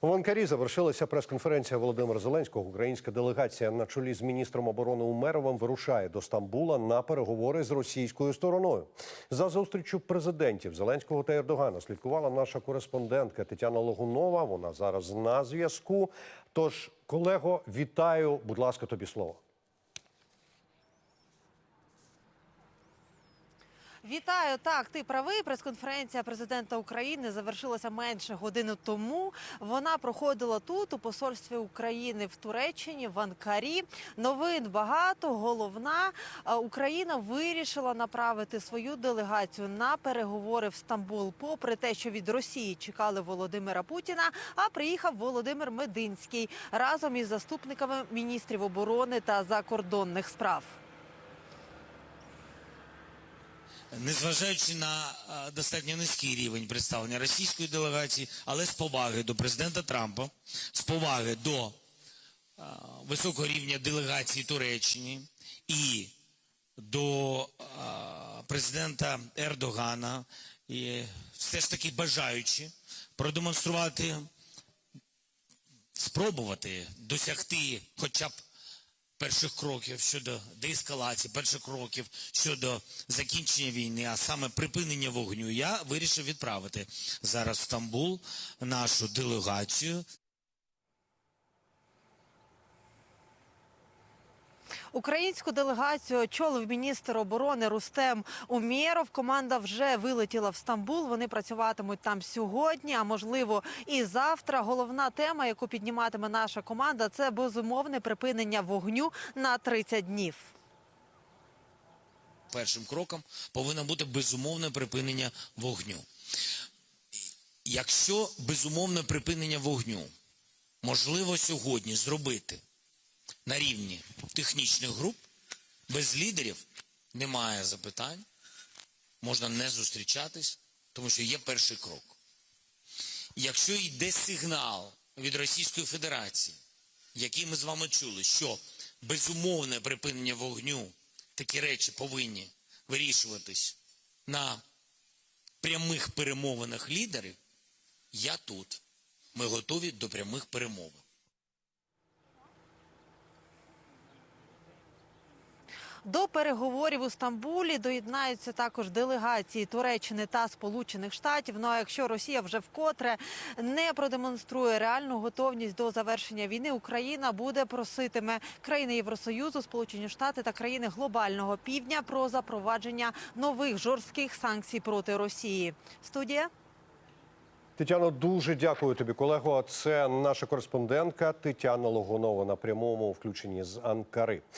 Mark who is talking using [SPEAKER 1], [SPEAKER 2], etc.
[SPEAKER 1] В Анкарі завершилася прес-конференція Володимира Зеленського. Українська делегація на чолі з міністром оборони Умеровим вирушає до Стамбула на переговори з російською стороною. За зустрічю президентів Зеленського та Ердогана слідкувала наша кореспондентка Тетяна Логунова. Вона зараз на зв'язку. Тож, колего, вітаю. Будь ласка, тобі слово.
[SPEAKER 2] Вітаю, так, ти правий. Прес-конференція президента України завершилася менше години тому. Вона проходила тут, у посольстві України в Туреччині, в Анкарі. Новин багато. Головна е, Україна вирішила направити свою делегацію на переговори в Стамбул, попри те, що від Росії чекали Володимира Путіна. А приїхав Володимир Мединський разом із заступниками міністрів оборони та закордонних справ.
[SPEAKER 3] Незважаючи на достатньо низький рівень представлення російської делегації, але з поваги до президента Трампа, з поваги до високого рівня делегації Туреччини і до президента Ердогана, і все ж таки бажаючи продемонструвати, спробувати досягти хоча б перших кроків щодо деескалації, перших кроків щодо закінчення війни, а саме припинення вогню, я вирішив відправити зараз в Стамбул нашу делегацію.
[SPEAKER 2] Українську делегацію очолив міністр оборони Рустем Умєров. Команда вже вилетіла в Стамбул. Вони працюватимуть там сьогодні, а можливо і завтра. Головна тема, яку підніматиме наша команда, це безумовне припинення вогню на 30 днів.
[SPEAKER 3] Першим кроком повинно бути безумовне припинення вогню. Якщо безумовне припинення вогню можливо сьогодні зробити на рівні технічних груп, без лідерів немає запитань, можна не зустрічатись, тому що є перший крок. Якщо йде сигнал від Російської Федерації, який ми з вами чули, що безумовне припинення вогню, такі речі повинні вирішуватись на прямих перемовинах лідерів, я тут. Ми готові до прямих перемовин.
[SPEAKER 2] До переговорів у Стамбулі доєднаються також делегації Туреччини та Сполучених Штатів. Ну а якщо Росія вже вкотре не продемонструє реальну готовність до завершення війни, Україна буде проситиме країни Євросоюзу, Сполучені Штати та країни глобального півдня про запровадження нових жорстких санкцій проти Росії. Студія.
[SPEAKER 1] Тетяно, дуже дякую тобі, колего. Це наша кореспондентка Тетяна Логунова на прямому включенні з Анкари.